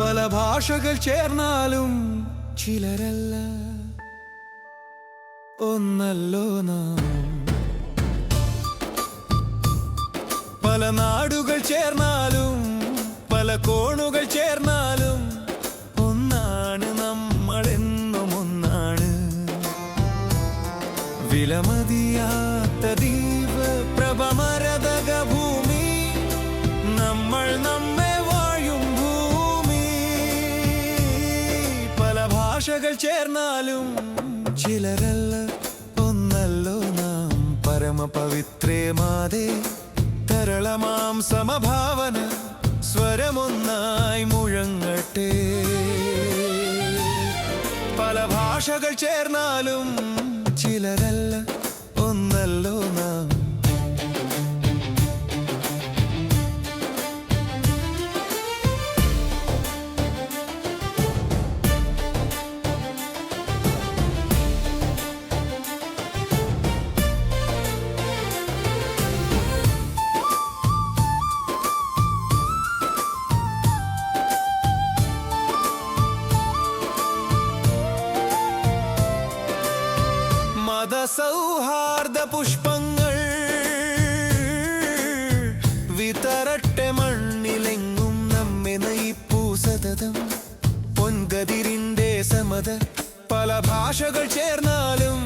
ഭാഷകൾ ചേർന്നാലും ചിലരല്ല. ഒന്നല്ലോ നാം. പല നാടുകൾ ചേർന്നാലും പല കോണുകൾ ചേർന്നാലും ഭാഷകൾ ചേർന്നാലും ചിലരല്ല ഒന്നല്ലോ നാം. പരമപവിത്രേ മാതേ തരളമാം സമഭാവന സ്വരമൊന്നായി മുഴങ്ങട്ടെ. പല ഭാഷകൾ ചേർന്നാലും ചിലരല്ല മതസൗഹാർദ്ദ പുഷ്പങ്ങൾ വിതറട്ടെ മണ്ണിലെങ്ങും നമ്മെ നയിപ്പൂ സതതം പൊൻകതിരിന്റെ സമത പല ഭാഷകൾ ചേർന്നാലും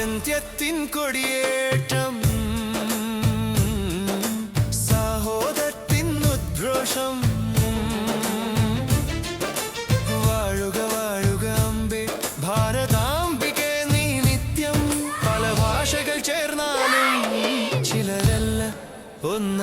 സ്വാതന്ത്ര്യത്തിൻ കൊടിയേറ്റം സഹോദരത്തിൻ ഉദ്ഘോഷം. വാഴുക വാഴുക അമ്പേ ഭാരതാംബികെ നീ നിത്യം. പല ഭാഷകൾ ചേർന്നാലും ചിലരല്ല ഒന്നല്ലോ നാം